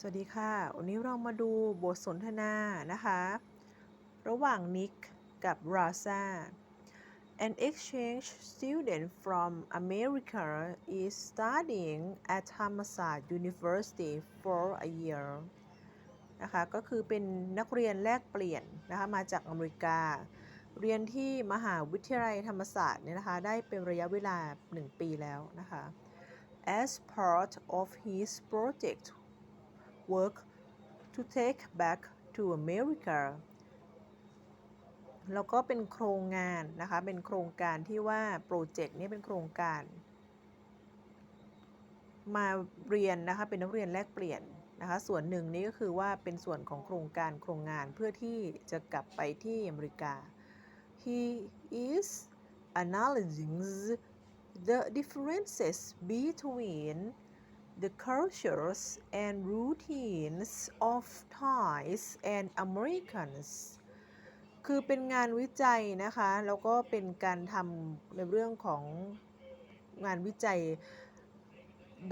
สวัสดีค่ะ วันนี้เรามาดูบทสนทนานะคะ ระหว่างนิกกับราซา An exchange student from America is studying at Thammasat University for a year นะคะ ก็คือเป็นนักเรียนแลกเปลี่ยนนะคะ มาจากอเมริกา เรียนที่มหาวิทยาลัยธรรมศาสตร์เนี่ยนะคะ ได้เป็นระยะเวลา 1 ปีแล้วนะคะ As part of his project work to take back to America แล้วก็เป็นโครงงานนะคะ เป็นโครงการที่ว่าโปรเจกต์นี้เป็นโครงการ มาเรียนนะคะ เป็นนักเรียนแลกเปลี่ยนนะคะ ส่วนหนึ่งนี้ก็คือว่าเป็นส่วนของโครงการโครงงานเพื่อที่จะกลับไปที่อเมริกา He is analyzing the differences between the cultures and routines of Thais and Americans คือเป็นงานวิจัยนะคะ แล้วก็เป็นการทำในเรื่องของงานวิจัย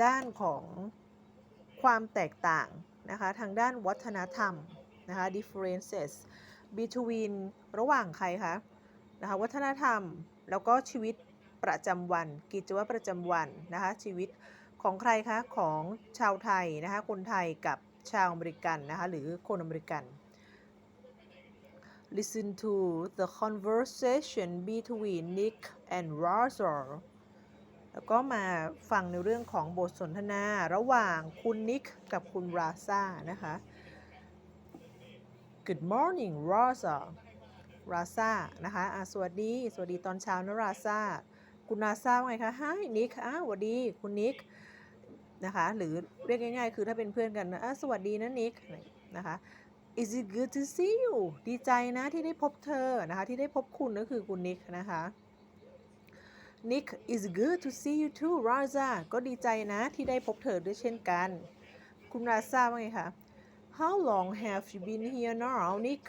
ด้านของความแตกต่างนะคะ ทางด้านวัฒนธรรมนะคะ differences between ระหว่างใครคะนะคะวัฒนธรรมแล้วก็ชีวิตประจำวัน กิจวัตรประจำวันนะคะชีวิต ของใครคะของชาวไทยนะคะคนไทยกับชาวอเมริกันนะคะหรือคนอเมริกัน Listen to the conversation between Nick and Roger แล้วก็มาฟังในเรื่องของบทสนทนาระหว่างคุณนิกกับคุณราซานะคะ Good morning Rosa ราซานะคะะสวัสดี สวัสดีตอนเช้านะราซาคุณราซาว่าไงคะ Hi Nick อ้าวสวัสดี คุณนิก นะคะ หรือเรียกง่ายๆ คือถ้าเป็นเพื่อนกันนะสวัสดีนะนิกนะคะ Is it good to see you ดีใจนะที่ได้พบเธอนะคะ ที่ได้พบคุณก็คือคุณนิกนะคะ Nick is good to see you too Raza ก็ดีใจนะที่ได้พบเธอด้วยเช่นกัน คุณราซาว่าไงคะ How long have you been here now Nick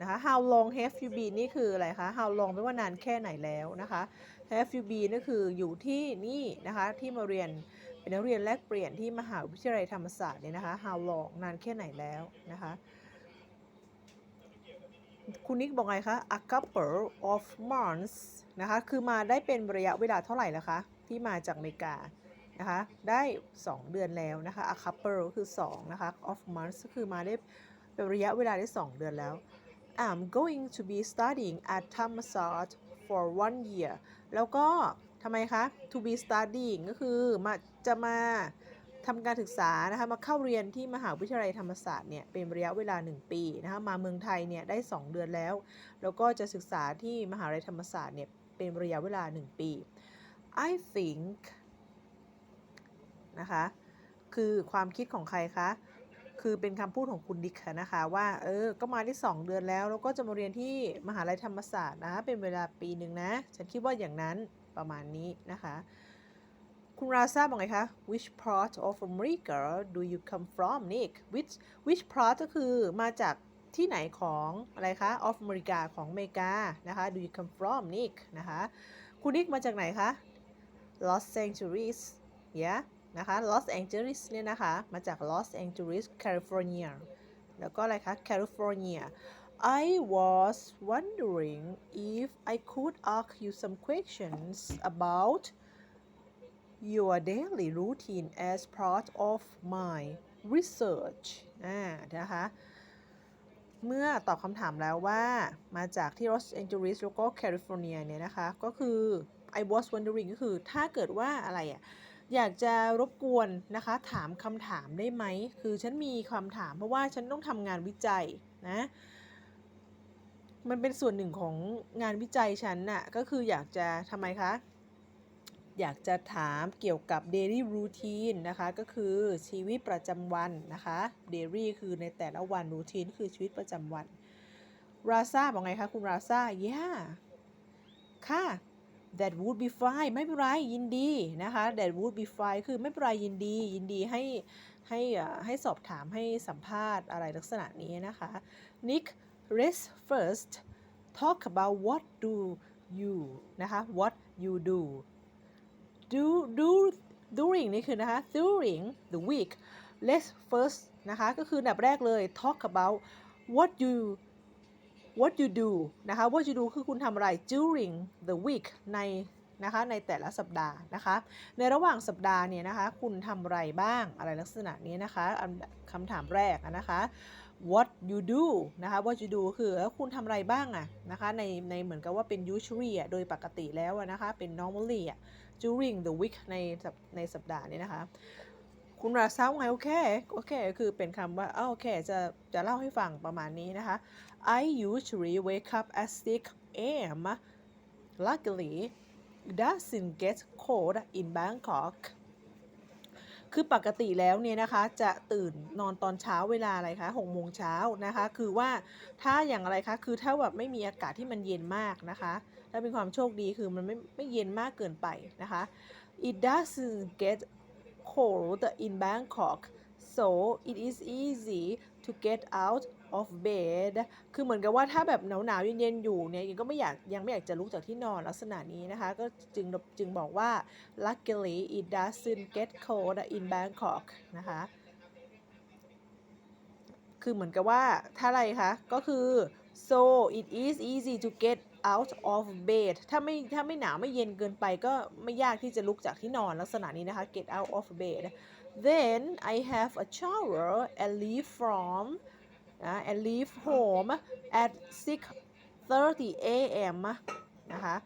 นะคะ How long have you been นี่คืออะไรคะ How long แปลว่านานแค่ไหนแล้วนะคะ Have you been ก็คืออยู่ที่นี่นะคะที่มาเรียน เป็นนักเรียนแลกเปลี่ยนที่มหาวิทยาลัยธรรมศาสตร์เนี่ยนะคะ How long นานแค่ไหนแล้วนะคะคุณนิกบอกไงคะ a couple of months นะคะ คือมาได้เป็นระยะเวลาเท่าไหร่แล้วคะ ที่มาจากอเมริกา นะคะ ได้ 2 เดือนแล้วนะคะ a couple คือ 2 นะคะ of months ก็คือมาได้เป็นระยะเวลาได้ 2 เดือนแล้ว I'm going to be studying at Thammasat for one year แล้วก็ ทำไมคะ to be studying ก็คือมาจะมาทำการศึกษานะคะมาเข้าเรียนที่มหาวิทยาลัยธรรมศาสตร์เนี่ยเป็นระยะเวลา 1 ปีนะคะมาเมืองไทยเนี่ยได้ 2 เดือนแล้ว แล้วก็จะศึกษาที่มหาวิทยาลัยธรรมศาสตร์เนี่ยเป็นระยะเวลา 1 ปี I think นะคะคือความคิดของใครคะ คือเป็นคำพูดของคุณดิกค่ะนะคะว่าเออ ก็มาได้ 2 เดือนแล้ว แล้วก็จะมาเรียนที่มหาลัยธรรมศาสตร์นะ เป็นเวลาปีหนึ่งนะ ฉันคิดว่าอย่างนั้น ประมาณนี้นะคะ คุณราซาบอกไงคะ which part of America do you come from Nick which which part ก็คือมาจากที่ไหนของอะไรคะ of America ของอเมริกานะคะ do you come from Nick นะคะ คุณนิกมาจากไหนคะ Los Angeles yeah นะคะ Los Angeles เนี่ยนะคะ มาจาก Los Angeles California แล้วก็อะไรคะ California I was wondering if I could ask you some questions about your daily routine as part of my research อ่านะคะ เมื่อตอบคำถามแล้วว่ามาจากที่ Los Angeles แล้วก็ California เนี่ยนะคะ ก็คือ I was wondering ก็คือถ้าเกิดว่าอะไรอะอยากจะรบกวนนะคะ ถามคำถามได้ไหม คือฉันมีคำถามเพราะว่าฉันต้องทำงานวิจัยนะ มันเป็นส่วนหนึ่งของงานวิจัยฉันน่ะ ก็คืออยากจะทำไมคะ อยากจะถามเกี่ยวกับ daily routine นะคะ ก็คือชีวิตประจำวันนะคะ daily คือในแต่ละวัน routine คือชีวิตประจำวัน ราซาบอกไงคะ คุณราซา yeah ค่ะ that would be fine ไม่เป็นไร ยินดีนะคะ that would be fine คือไม่เป็นไรยินดี ยินดีให้ให้ให้สอบถามให้สัมภาษณ์อะไรลักษณะนี้นะคะ Nick let's first talk about what do you นะคะ what you do do do during นี่คือนะคะ during the week let's first นะคะ ก็คืออันดับแรกเลย talk about what you what you do นะคะ what you do คือคุณทำอะไร during the week ในนะคะในแต่ละสัปดาห์นะคะ ในระหว่างสัปดาห์เนี่ยนะคะ คุณทำอะไรบ้างอะไรลักษณะนี้นะคะคำถามแรกนะคะ what you do นะคะ what you do คือแล้วคุณทำอะไรบ้างอะนะคะในในเหมือนกับว่าเป็น usually อะโดยปกติแล้วนะคะ เป็น normally อะ during the week ในสัปในสัปดาห์นี้นะคะ คุณราซาว่าไงโอเคโอเคคือเป็นคำว่าโอเคจะจะเล่าให้ฟังประมาณนี้นะคะ I usually wake up at 6 a.m. Luckily it doesn't get cold in Bangkok คือปกติแล้วเนี่ยนะคะจะตื่นนอนตอนเช้าเวลาอะไรคะหกโมงเช้านะคะ คือว่าถ้าอย่างอะไรคะคือถ้าแบบไม่มีอากาศที่มันเย็นมากนะคะถ้าเป็นความโชคดีคือมันไม่ไม่เย็นมากเกินไปนะคะ it doesn't get cold in Bangkok so it is easy to get out of bed คือเหมือนกับว่าถ้าแบบหนาวหนาวๆเย็นๆอยู่เนี่ยยังก็ไม่อยากยังไม่อยากจะลุกจากที่นอนลักษณะนี้นะคะ ก็จึงจึงบอกว่า luckily it doesn't get cold in Bangkok นะคะ คือเหมือนกับว่าถ้าอะไรคะ ก็คือ so it is easy to get out of bed ถ้าไม่ถ้าไม่หนาวไม่เย็นเกินไปก็ไม่ยากที่จะลุกจากที่นอนลักษณะนี้นะคะ get out of bed then I have a shower and leave from นะ and leave home at 6:30 a.m. นะคะ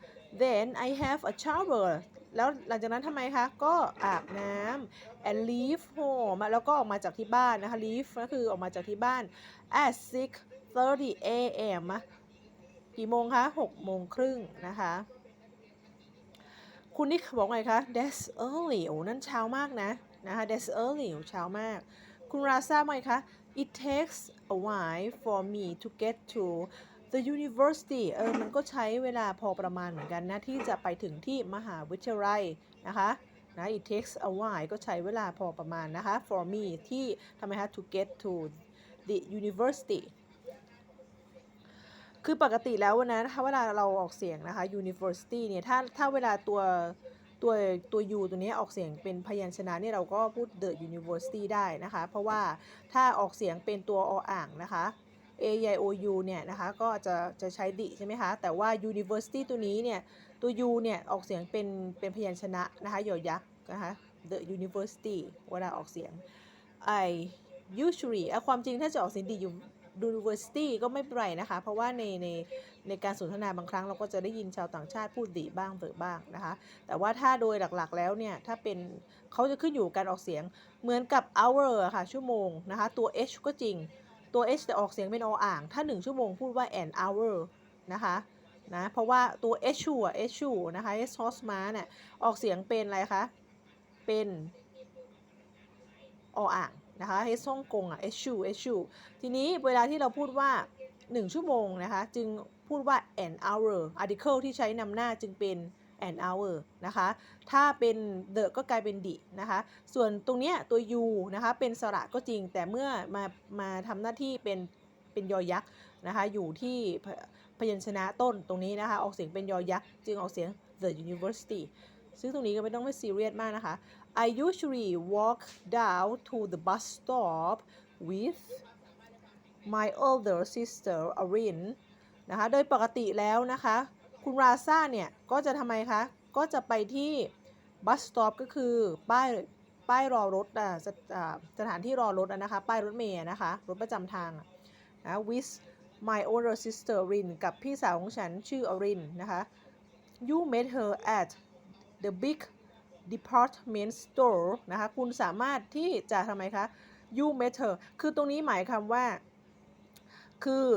then I have a shower แล้วหลังจากนั้นทำไมคะ ก็อาบน้ำ and leave home แล้วก็ออกมาจากที่บ้านนะคะ leave ก็คือออกมาจากที่บ้าน at 6:30 a.m. กี่โมงคะ6โมงครึ่งนะคะ คุณนิกบอกไงคะ that's early โอ้นั่นเช้ามากนะนะคะ that's early เช้ามาก คุณราซาบอกไงคะ it takes a while for me to get to the university เออ มันก็ใช้เวลาพอประมาณเหมือนกันนะ ที่จะไปถึงที่มหาวิทยาลัยนะคะนะ it takes a while ก็ใช้เวลาพอประมาณนะคะ for me ที่ทำไมคะ to get to the university คือปกติแล้วนะถ้าเวลาเราออกเสียงนะคะ university เนี่ย ถ้าถ้าเวลาตัว ตัวตัว u ตัวนี้ออกเสียงเป็นพยัญชนะเนี่ยเราก็พูด the university ได้นะคะ เพราะว่าถ้าออกเสียงเป็นตัวออ่างนะคะ a i o u เนี่ยนะคะก็จะจะใช้ดิใช่ไหมคะ แต่ว่า university ตัวนี้เนี่ยตัว u เนี่ยออกเสียงเป็นเป็นพยัญชนะนะคะยอยักษ์นะคะ the university เวลาออกเสียง I usually ความจริงถ้าจะออกเสียงดี university ก็ไม่เป็นไรนะคะ เพราะว่าในในในการสนทนาบางครั้งเราก็จะได้ยินชาวต่างชาติพูดดีบ้างเบอบ้างนะคะ แต่ว่าถ้าโดยหลักๆแล้วเนี่ย ถ้าเป็นเขาจะขึ้นอยู่การออกเสียงเหมือนกับ hour ค่ะ ชั่วโมงนะคะ ตัว h ก็จริงตัว h แต่ออกเสียงเป็นออ่าง ถ้า 1 ชั่วโมงพูดว่า an hour นะคะนะเพราะว่าตัว h อะ h นะคะ h h o s มาเนี่ยออกเสียงเป็นอะไรคะ เป็นออ่าง นะคะ h ฮ่องกงอะ h ชู h ชูทีนี้เวลาที่เราพูดว่า 1 ชั่วโมงนะคะ จึงพูดว่า an hour article ที่ใช้นำหน้าจึงเป็น an hour นะคะ ถ้าเป็น the ก็กลายเป็น the นะคะ ส่วนตรงเนี้ยตัว u นะคะ เป็นสระก็จริง แต่เมื่อมา มาทำหน้าที่เป็น เป็นยอยักษ์นะคะ อยู่ที่พพยัญชนะต้นตรงนี้นะคะ ออกเสียงเป็นยอยักษ์ จึงออกเสียง the university ซึ่งตรงนี้ก็ไม่ต้องไม่ซีเรียสมากนะคะ I usually walk down to the bus stop with my older sister Arin นะคะ โดยปกติแล้วนะคะ คุณราซาเนี่ย ก็จะทำไมคะ ก็จะไปที่ bus stop ก็คือ ป้ายป้ายรอรถอะสสถานที่รอรถอะนะคะ ป้ายรถเมล์นะคะ รถประจำทางนะ with my older sister Rin กับพี่สาวของฉันชื่ออรินนะคะ you met her at the big department store นะคะ คุณสามารถที่จะทำไมคะ you met her คือตรงนี้หมายคำว่า คือ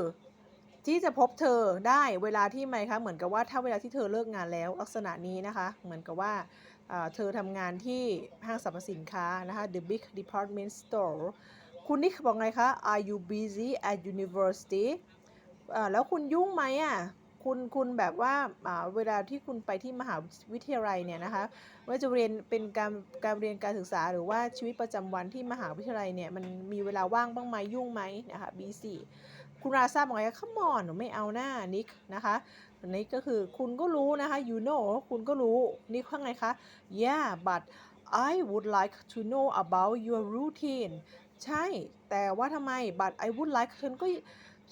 ที่จะพบเธอได้เวลาที่ไหมคะ เหมือนกับว่าถ้าเวลาที่เธอเลิกงานแล้วลักษณะนี้นะคะ เหมือนกับว่าเธอทำงานที่ห้างสรรพสินค้านะคะ the big department store คุณนิกบอกไงคะ are you busy at university แล้วคุณยุ่งไหมอะ คุณคุณแบบว่าเวลาที่คุณไปที่มหาวิทยาลัยเนี่ยนะคะว่าจะเรียนเป็นการการเรียนการศึกษาหรือว่าชีวิตประจำวันที่มหาวิทยาลัยเนี่ยมันมีเวลาว่างบ้างไหมยุ่งไหมนะคะ busy คุณราซาบอกไงขมอนหนูไม่เอาหน้านิกนะคะนนี้ก็คือคุณก็รู้นะคะ you know คุณก็รู้นิกว่าไงคะ yeah but I would like to know about your routine ใช่ แต่ว่าทำไม but I would like ฉันก็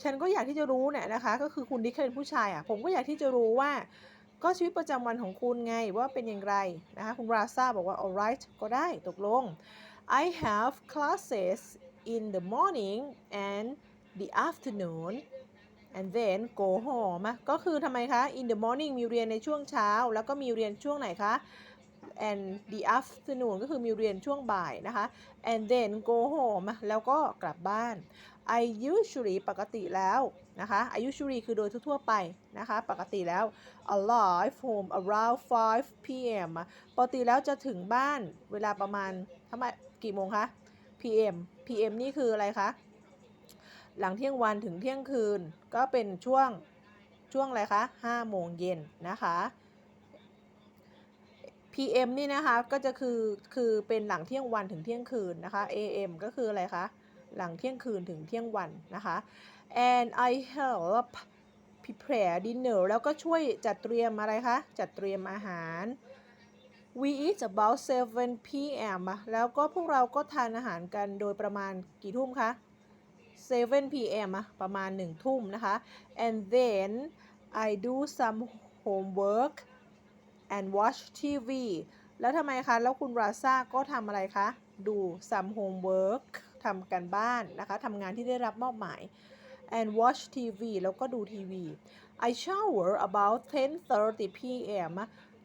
ฉันก็อยากที่จะรู้เนี่ยนะคะ ก็คือคุณดิคเป็นผู้ชายอะผมก็อยากที่จะรู้ว่า ก็ชีวิตประจำวันของคุณไงว่าเป็นอย่างไรนะคะคุณราซาบอกว่า alright ก็ได้ตกลง I have classes in the morning and the afternoon and then go home อะก็คือทำไมคะ in the morning มีเรียนในช่วงเช้า แล้วก็มีเรียนช่วงไหนคะ and the afternoon ก็คือมีเรียนช่วงบ่ายนะคะ and then go home อะแล้วก็กลับบ้าน I usually ปกติแล้วนะคะ I usually คือโดยทั่วๆไปนะคะ ปกติแล้ว arrive home around 5 p.m. ปกติแล้วจะถึงบ้านเวลาประมาณทำไมกี่โมงคะ p.m. p.m. นี่คืออะไรคะ หลังเที่ยงวันถึงเที่ยงคืนก็เป็นช่วงช่วงอะไรคะ5โมงเย็นนะคะ PM นี่นะคะก็จะคือคือเป็นหลังเที่ยงวันถึงเที่ยงคืนนะคะ AM ก็คืออะไรคะ หลังเที่ยงคืนถึงเที่ยงวันนะคะ and I help prepare dinner แล้วก็ช่วยจัดเตรียมอะไรคะ จัดเตรียมอาหาร we eat about 7 p.m. แล้วก็พวกเราก็ทานอาหารกันโดยประมาณกี่ทุ่มคะ 7 p.m. ประมาณ 1 ทุ่มนะคะ and then I do some homework and watch TV แล้วทำไมคะ แล้วคุณราซาก็ทำอะไรคะ ดู some homework ทำกันบ้านนะคะทำงานที่ได้รับมอบหมาย and watch TV แล้วก็ดูทีวี I shower about 10:30 p.m.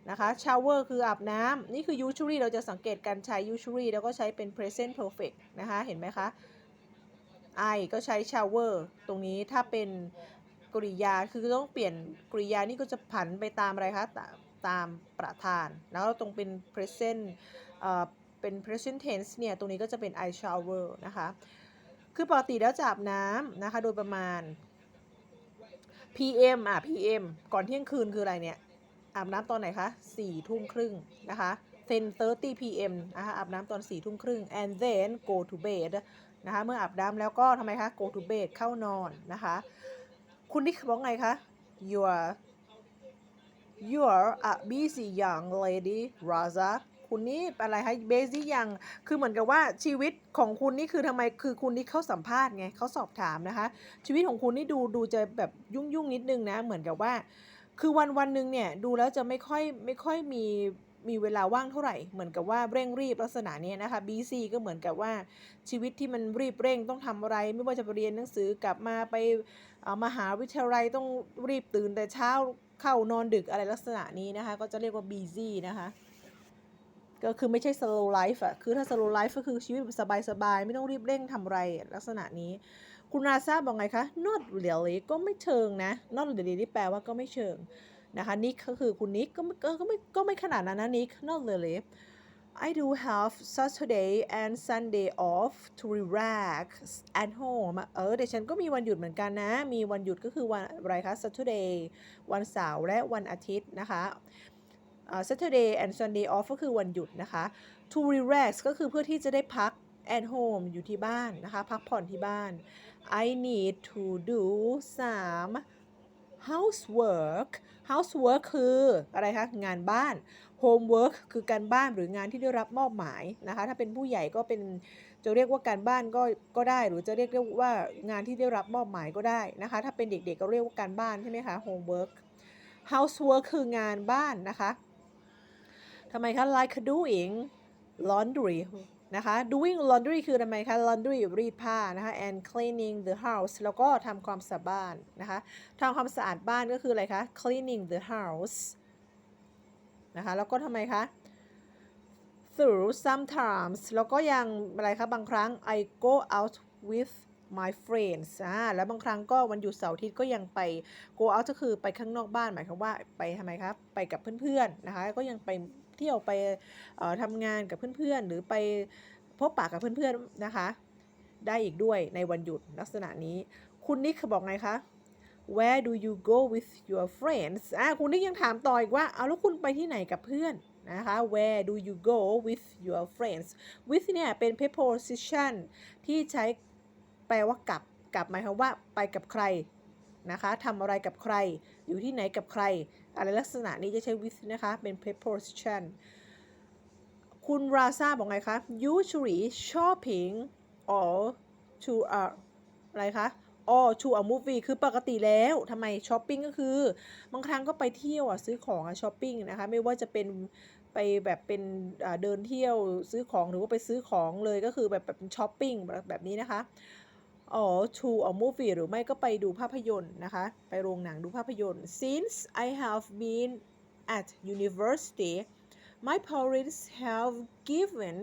นะคะ shower คืออาบน้ำนี่คือ usually เราจะสังเกตการใช้ usually แล้วก็ใช้เป็น present perfect นะคะ เห็นไหมคะ I ก็ใช้ shower ตรงนี้ถ้าเป็นกริยาคือต้องเปลี่ยนกริยานี่ก็จะผันไปตามอะไรคะ ตามประธาน แล้วตรงเป็น present เป็น present tense เนี่ย ตรงนี้ก็จะเป็น I shower นะคะ คือปกติแล้วจะอาบน้ำนะคะ โดยประมาณ PM อะ PM ก่อนเที่ยงคืนคืออะไรเนี่ย อาบน้ำตอนไหนคะ4ทุ่มครึ่งนะคะ10:30 PM นะคะอาบน้ำตอน 4 ทุ่มครึ่ง and then go to bed นะคะเมื่ออาบน้ำแล้วก็ทำไมคะ go to bed เข้านอนนะคะ คุณนิกบอกไงคะ you are you are a busy young lady Raza คุณนี่อะไรคะ busy young คือเหมือนกับว่าชีวิตของคุณนี่คือทำไมคือคุณนี่เขาสัมภาษณ์ไงเขาสอบถามนะคะ ชีวิตของคุณนี่ดูดูจะแบบยุ่งยุ่งนิดนึงนะ เหมือนกับว่า คือวันวันหนึ่งเนี่ยดูแล้วจะไม่ค่อยไม่ค่อยมีมีเวลาว่างเท่าไหร่ เหมือนกับว่าเร่งรีบลักษณะนี้นะคะ BC ก็เหมือนกับว่าชีวิตที่มันรีบเร่งต้องทำอะไร ไม่ว่าจะไปเรียนหนังสือกลับมาไปเอ่อมหาวิทยาลัยต้องรีบตื่นแต่เช้าเข้านอนดึกอะไรลักษณะนี้นะคะ ก็จะเรียกว่า busy นะคะ ก็คือไม่ใช่ slow life อะคือถ้า slow life ก็คือชีวิตสบายๆ ไม่ต้องรีบเร่งทำอะไรลักษณะนี้ คุณราซาบอกไงคะ not really ก็ไม่เชิงนะ not really ที่แปลว่าก็ไม่เชิงนะคะนิกก็คือคุณนิกก็ไม่ก็ก็ไม่ก็ไม่ขนาดนั้นนะนิก not really I do have Saturday and Sunday off to relax at home เออแต่ฉันก็มีวันหยุดเหมือนกันนะ มีวันหยุดก็คือวันอะไรคะ Saturday วันเสาร์และวันอาทิตย์นะคะ Saturday and Sunday off ก็คือวันหยุดนะคะ to relax ก็คือเพื่อที่จะได้พัก at home อยู่ที่บ้านนะคะ พักผ่อนที่บ้าน I need to do some housework housework คืออะไรคะ งานบ้าน homework คือการบ้านหรืองานที่ได้รับมอบหมายนะคะ ถ้าเป็นผู้ใหญ่ก็เป็นจะเรียกว่าการบ้านก็ก็ได้ หรือจะเรียกได้ว่างานที่ได้รับมอบหมายก็ได้นะคะ ถ้าเป็นเด็กๆก็เรียกว่าการบ้านใช่ไหมคะ homework housework คืองานบ้านนะคะ ทำไมคะ like doing laundry นะคะ doing laundry คือทำไมคะ laundry รีดผ้านะคะ and cleaning the house แล้วก็ทำความสะอาดบ้านนะคะทำความสะอาดบ้านก็คืออะไรคะ cleaning the house นะคะแล้วก็ทำไมคะ through sometimes แล้วก็ยังอะไรคะบางครั้ง I go out with my friends อ่าแล้วบางครั้งก็วันหยุดเสาร์อาทิตย์ก็ยังไป go out ก็คือไปข้างนอกบ้านหมายความว่าไปทำไมครับ ไปกับเพื่อนๆนะคะก็ยังไป เที่ยวไปทำงานกับเพื่อนๆ หรือไปพบปะกับเพื่อนๆนะคะ ได้อีกด้วยในวันหยุดลักษณะนี้ คุณนิกบอกไงคะ Where do you go with your friends อ่าคุณนิกยังถามต่ออีกว่าเอาแล้วคุณไปที่ไหนกับเพื่อนนะคะ Where do you go with your friends with เนี่ยเป็น preposition ที่ใช้แปลว่ากับ กับหมายความว่าไปกับใครนะคะทำอะไรกับใคร อยู่ที่ไหนกับใคร อะไรลักษณะนี้จะใช้ with นะคะ เป็น preposition คุณราซาบอกไงคะ usually shopping or to a อะไรคะ or to a movie คือปกติแล้วทำไมช้อปปิ้งก็คือบางครั้งก็ไปเที่ยวอะซื้อของอะช้อปปิ้งนะคะ ไม่ว่าจะเป็นไปแบบเป็นเดินเที่ยวซื้อของหรือว่าไปซื้อของเลยก็คือแบบแบบช้อปปิ้งแบบแบบนี้นะคะ อ๋อ to a movie หรือไม่ก็ไปดูภาพยนตร์นะคะ ไปโรงหนังดูภาพยนตร์ since I have been at university my parents have given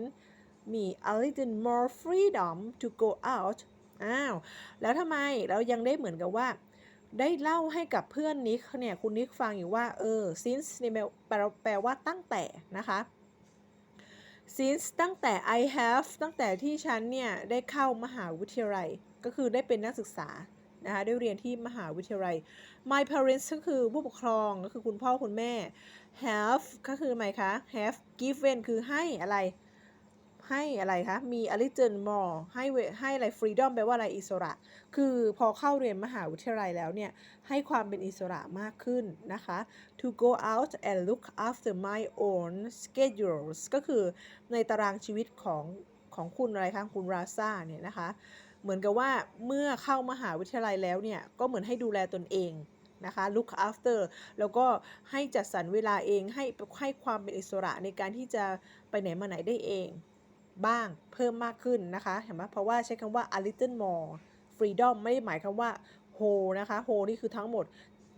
me a little more freedom to go out อ้าว แล้วทำไมเรายังได้เหมือนกับว่า ได้เล่าให้กับเพื่อนนิกเนี่ย คุณนิกฟังอยู่ว่า เออ since เนี่ยแปลแปลว่าตั้งแต่นะคะ since ตั้งแต่ I have ตั้งแต่ที่ฉันเนี่ย ได้เข้ามหาวิทยาลัย ก็คือได้เป็นนักศึกษานะคะได้เรียนที่มหาวิทยาลัย my parents ก็คือผู้ปกครองก็คือคุณพ่อคุณแม่ have ก็คือไหมคะ have given คือให้อะไร ให้อะไรคะ มี a little more ให้ให้อะไร freedom แปลว่าอะไรอิสระ คือพอเข้าเรียนมหาวิทยาลัยแล้วเนี่ย ให้ความเป็นอิสระมากขึ้นนะคะ to go out and look after my own schedules ก็คือในตารางชีวิตของของคุณอะไรคะ คุณราซาเนี่ยนะคะ เหมือนกับว่าเมื่อเข้ามหาวิทยาลัยแล้วเนี่ยก็เหมือนให้ดูแลตนเองนะคะ look after แล้วก็ให้จัดสรรเวลาเองให้ให้ความเป็นอิสระในการที่จะไปไหนมาไหนได้เองบ้างเพิ่มมากขึ้นนะคะเห็นไหมเพราะว่าใช้คำว่า a little more freedom ไม่ได้หมายคำว่า whole นะคะ whole นี่คือทั้งหมด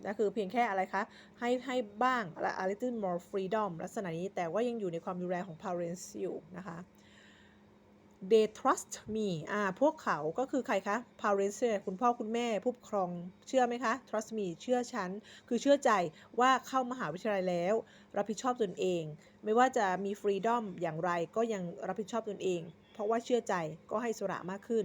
นะคือเพียงแค่อะไรคะ ให้ให้บ้างและ a little more freedom ลักษณะนี้แต่ว่ายังอยู่ในความดูแลของ parents อยู่นะคะ they trust me อ่า พวกเขาก็คือใครคะ parents เนี่ยคุณพ่อคุณแม่ผู้ปกครอง เชื่อไหมคะ trust me เชื่อฉัน คือเชื่อใจว่าเข้ามหาวิทยาลัยแล้ว รับผิดชอบตนเอง ไม่ว่าจะมี freedom อย่างไรก็ยังรับผิดชอบตนเอง เพราะว่าเชื่อใจก็ให้สระมากขึ้น